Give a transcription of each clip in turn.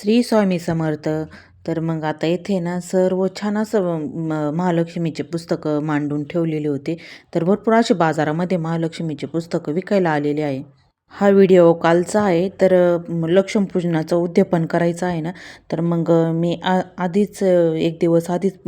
श्री स्वामी समर्थ. तर मग आता येथे ना सर्व छान असं म- महालक्ष्मीचे पुस्तकं मांडून ठेवलेले होते. तर भरपूर असे बाजारामध्ये महालक्ष्मीचे पुस्तकं विकायला आलेले आहे. हा व्हिडिओ कालचा आहे तर लक्ष्मीपूजनाचं उद्यापन करायचं आहे ना तर मग मी आ आधीच एक दिवस आधीच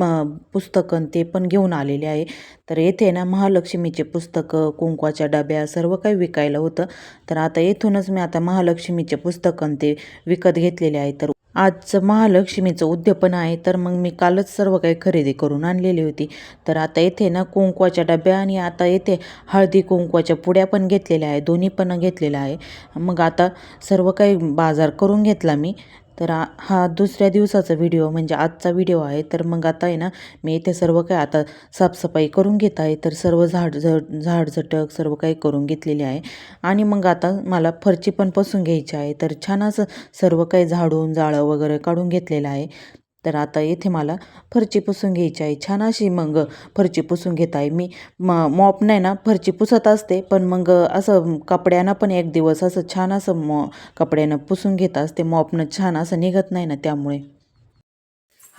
पुस्तकं ते पण घेऊन आलेले आहे. तर येथे ना महालक्ष्मीचे पुस्तकं कुंकवाच्या डब्या सर्व काही विकायला होतं. तर आता येथूनच मी आता महालक्ष्मीचे पुस्तकं ते विकत घेतलेले आहे. तर आजचं महालक्ष्मीचं उद्यापन आहे तर मग मी कालच सर्व काही खरेदी करून आणलेली होती. तर आता येथे ना कुंकवाच्या डब्या आणि आता येथे हळदी कुंकवाच्या पुड्या पण घेतलेल्या आहे दोन्ही पण घेतलेल्या आहे. मग आता सर्व काही बाजार करून घेतला मी. तर हा दुसऱ्या दिवसाचा व्हिडिओ म्हणजे आजचा व्हिडिओ आहे. तर मग आता आहे ना मी इथे सर्व काही आता साफसफाई करून घेत आहे. तर सर्व झाड झड झाड झटक सर्व काही करून घेतलेले आहे. आणि मग आता मला फरची पण पसून घ्यायची आहे. तर छान असं सर्व काही झाडून जाळं वगैरे काढून घेतलेलं आहे. तर आता येथे मला फरची पुसून घ्यायची आहे. छान अशी मग फरची पुसून घेत आहे मी. म मॉप नाही ना फरची पुसत असते पण मग असं कपड्यानं पण एक दिवस असं छान असं मॉ कपड्यानं पुसून घेत असते. मॉपनं छान असं निघत नाही ना त्यामुळे.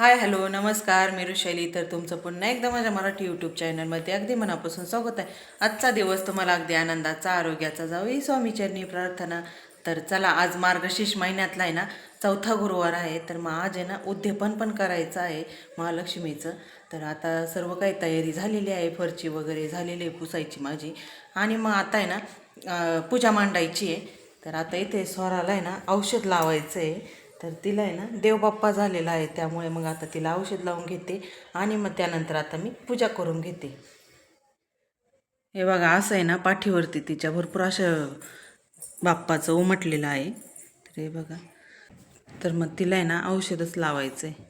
हाय हॅलो नमस्कार मी ऋषैली. तर तुमचं पुन्हा एकदा माझ्या मराठी यूट्यूब चॅनलमध्ये अगदी मनापासून स्वागत आहे. आजचा दिवस तुम्हाला अगदी आनंदाचा आरोग्याचा जाऊ ही स्वामीचरणी प्रार्थना. तर चला आज मार्गशीर्ष महिन्यातला आहे ना चौथा गुरुवार आहे. तर मग आज आहे ना उद्यापन पण करायचं आहे महालक्ष्मीचं. तर आता सर्व काही तयारी झालेली आहे फरची वगैरे झालेली आहे पुसायची माझी. आणि मग आता आहे ना पूजा मांडायची आहे. तर आता इथे स्वराला आहे ना औषध लावायचं आहे तर तिला आहे ना देवबाप्पा झालेला आहे त्यामुळे मग आता तिला औषध लावून घेते आणि मग त्यानंतर आता मी पूजा करून घेते. हे बघा असं आहे ना पाठीवरती तिच्या भरपूर असं बाप्पाचं उमटलेलं आहे. तर हे बघा तर मग तिला आहे ना औषधच लावायचं आहे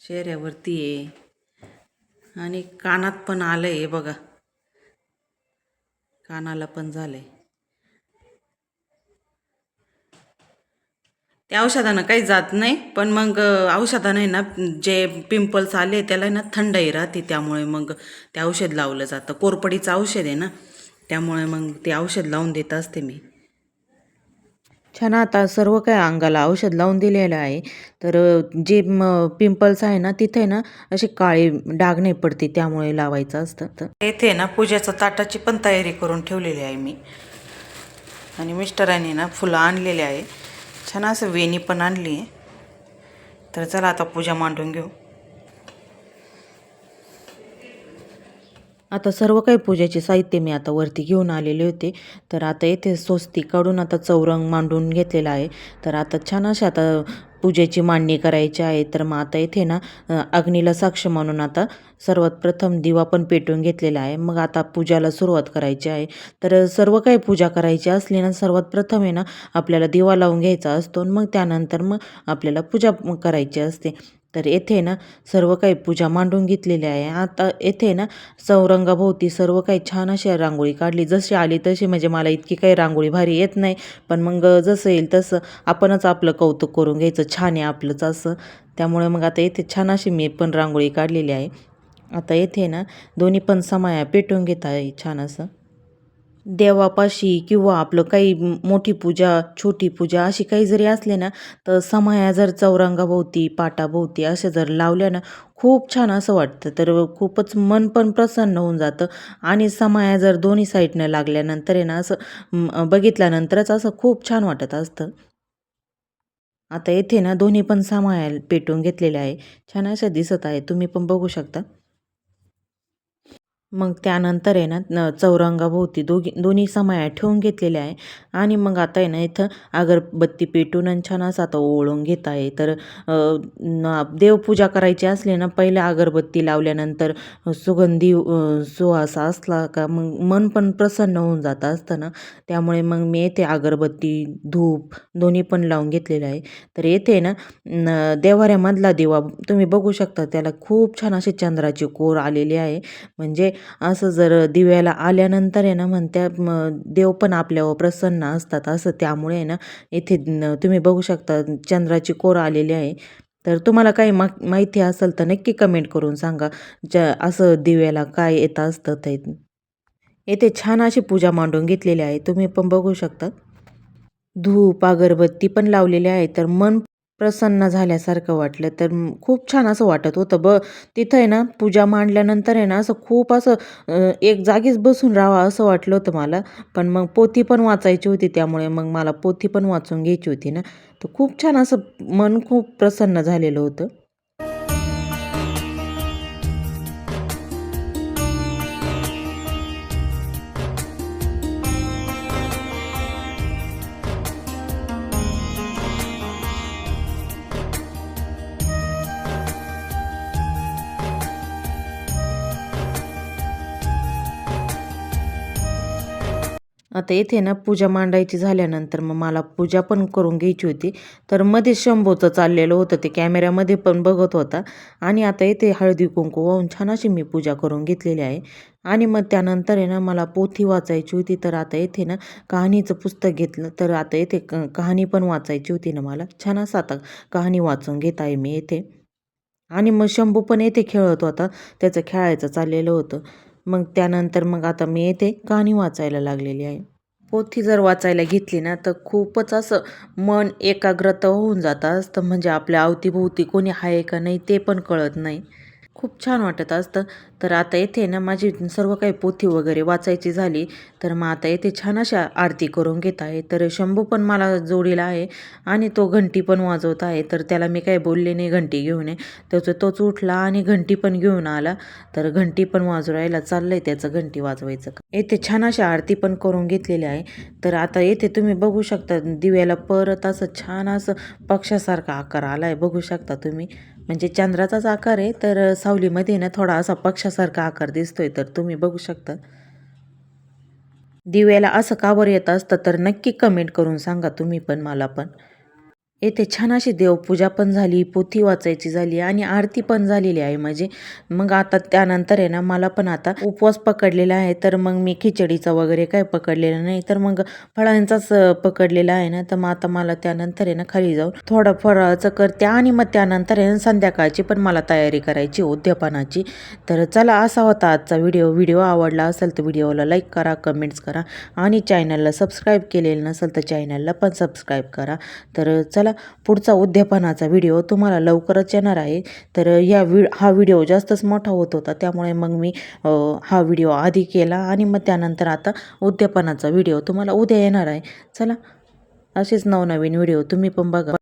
चेहऱ्यावरती आहे. आणि कानात पण आलं आहे बघा. कानाला पण झालं आहे त्या औषधानं काही जात नाही पण मग औषधानं आहे ना जे पिंपल्स आले त्याला आहे ना थंडाई राहते त्यामुळे मग ते औषध लावलं जातं. कोरपडीचं औषध आहे ना त्यामुळे मग ते औषध लावून देत असते मी. छान आता सर्व काय अंगाला औषध लावून दिलेलं आहे. तर जे म पिंपल्स आहे ना तिथे ना असे काळे डाग नाही पडते त्यामुळे लावायचं असतं. तर येथे ना पूजेचं ताटाची पण तयारी करून ठेवलेली आहे मी. आणि मिस्टरांनी ना फुलं आणलेली आहे. छान असं वेणी पण आणली आहे. तर चला आता पूजा मांडून घेऊ. आता सर्व काही पूजेचे साहित्य मी आता वरती घेऊन आलेले होते. तर आता येथे स्वस्ती काढून आता चौरंग मांडून घेतलेला आहे. तर आता छान अशा आता पूजेची मांडणी करायची आहे तर मग आता इथे ना अग्नीला साक्ष म्हणून आता सर्वात प्रथम दिवा पण पेटवून घेतलेला आहे. मग आता पूजाला सुरुवात करायची आहे. तर सर्व काही पूजा करायची असली ना सर्वात प्रथम आहे ना आपल्याला दिवा लावून घ्यायचा असतो आणि मग त्यानंतर मग आपल्याला पूजा करायची असते. तर येथे ना सर्व काही पूजा मांडून घेतलेली आहे. आता येथे ना चौरंगाभोवती सर्व काही छान अशी रांगोळी काढली. जशी आली तशी म्हणजे मला इतकी काही रांगोळी भारी येत नाही. पण मग जसं येईल तसं आपणच आपलं कौतुक करून घ्यायचं. छान आहे आपलंच असं. त्यामुळे मग आता येथे छान अशी मी पण रांगोळी काढलेली आहे. आता येथे ना दोन्ही पण समाया पेटून घेत आहे छान असं. देवापाशी किंवा आपलं काही मोठी पूजा छोटी पूजा अशी काही जरी असले ना तर समाया जर चौरंगाभोवती पाटाभोवती अशा जर लावल्या ना खूप छान असं वाटतं. तर खूपच मन पण प्रसन्न होऊन जातं. आणि समाया जर दोन्ही साईडनं लागल्यानंतर आहे ना असं बघितल्यानंतरच असं खूप छान वाटत असतं. आता येथे ना दोन्ही पण समाया पेटवून घेतलेल्या आहे. छान अशा दिसत आहे. तुम्ही पण बघू शकता. मग त्यानंतर आहे ना चौरंगाभोवती दोघी दोन्ही समाया ठेवून घेतलेल्या आहे. आणि मग आता आहे ना इथं अगरबत्ती पेटून आणि छान असं आता ओळून घेत आहे. तर देवपूजा करायची असली ना पहिले अगरबत्ती लावल्यानंतर सुगंधी अ, सुवास असला का मग मन पण प्रसन्न होऊन जातं असतं ना. त्यामुळे मग मी येथे अगरबत्ती धूप दोन्ही पण लावून घेतलेलं आहे. तर येथे ना देवाऱ्यामधला दिवा तुम्ही बघू शकता त्याला खूप छान अशी चंद्राची कोर आलेली आहे. म्हणजे असं जर दिव्याला आल्यानंतर आहे ना म्हणत्या देव पण आपल्यावर प्रसन्न असतात असं त्यामुळे आहे ना इथे तुम्ही बघू शकता चंद्राची कोर आलेली आहे. तर तुम्हाला काही मा माहिती असेल तर नक्की कमेंट करून सांगा ज असं दिव्याला काय येत असतं ते. येथे छान अशी पूजा मांडून घेतलेली आहे तुम्ही पण बघू शकता. धूप अगरबत्ती पण लावलेली आहे तर मन प्रसन्न झाल्यासारखं वाटलं. तर खूप छान असं वाटत होतं. ब तिथं आहे ना पूजा मांडल्यानंतर आहे ना असं खूप असं एक जागीच बसून राहावं असं वाटलं होतं मला. पण मग पोथी पण वाचायची होती त्यामुळे मग मला पोथी पण वाचून घ्यायची होती ना. तर खूप छान असं मन खूप प्रसन्न झालेलं होतं. आता येथे ना पूजा मांडायची झाल्यानंतर मग मला पूजा पण करून घ्यायची होती. तर मध्ये शंभूचं चाललेलं होतं ते कॅमेऱ्यामध्ये पण बघत होता. आणि आता येथे हळदी कुंकू वाहून छान अशी मी पूजा करून घेतलेली आहे. आणि मग त्यानंतर आहे ना मला पोथी वाचायची होती तर आता येथे ना कहाणीचं पुस्तक घेतलं. तर आता येथे क कहाणी पण वाचायची होती ना मला. छान असं आता कहाणी वाचून घेत आहे मी येथे. आणि मग शंभू पण येथे खेळत होता. त्याचं खेळायचं चाललेलं होतं. मग त्यानंतर मग आता मी येथे कहाणी वाचायला लागलेली आहे. पोथी जर वाचायला घेतली ना तर खूपच असं मन एकाग्रता होऊन जातं असतं. म्हणजे आपल्या अवतीभोवती कोणी आहे का नाही ते पण कळत नाही. खूप छान वाटत असतं. तर आता येथे ना माझी सर्व काही पोथी वगैरे वाचायची झाली. तर मग आता येथे छान अशा आरती करून घेत आहे. तर शंभू पण मला जोडीला आहे आणि तो घंटी पण वाजवत आहे. तर त्याला मी काही बोलले नाही घंटी घेऊन. ये त्याचं तोच उठला आणि घंटी पण घेऊन आला. तर घंटी पण वाजवायला चाललंय त्याचं घंटी वाजवायचं. येथे छान अशा आरती पण करून घेतलेली आहे. तर आता येथे तुम्ही बघू शकता दिव्याला परत असं छान असं पक्षासारखा आकार आला आहे बघू शकता तुम्ही. म्हणजे चंद्राचाच आकार आहे. तर सावलीमध्ये ना थोडा असा पक्षासारखा आकार दिसतोय तर तुम्ही बघू शकता. दिव्याला असं का बरं येत असतं तर नक्की कमेंट करून सांगा तुम्ही पण मला पण. येथे छान अशी देवपूजा पण झाली पोथी वाचायची झाली आणि आरती पण झालेली आहे म्हणजे मग आता त्यानंतर आहे ना मला पण आता उपवास पकडलेला आहे तर मग मी खिचडीचा वगैरे काय पकडलेला नाही. तर मग फळांचाच पकडलेला आहे ना तर मग आता मला त्यानंतर आहे ना खाली जाऊन थोडं फळाचं करते आणि मग त्यानंतर आहे ना संध्याकाळची पण मला तयारी करायची उद्यापनाची. तर चला असा होता आजचा व्हिडिओ. व्हिडिओ आवडला असेल तर व्हिडिओला लाईक करा कमेंट्स करा आणि चॅनलला सबस्क्राईब केलेलं नसेल तर चॅनलला पण सबस्क्राईब करा. तर चला पुढचा उद्यापनाचा व्हिडिओ तुम्हाला लवकरच येणार आहे. तर या वि हा व्हिडिओ जास्तच मोठा होत होता त्यामुळे मग मी हा व्हिडिओ आधी केला आणि मग त्यानंतर आता उद्यापनाचा व्हिडिओ तुम्हाला उद्या येणार आहे. चला असेच नवनवीन व्हिडिओ तुम्ही पण बघा.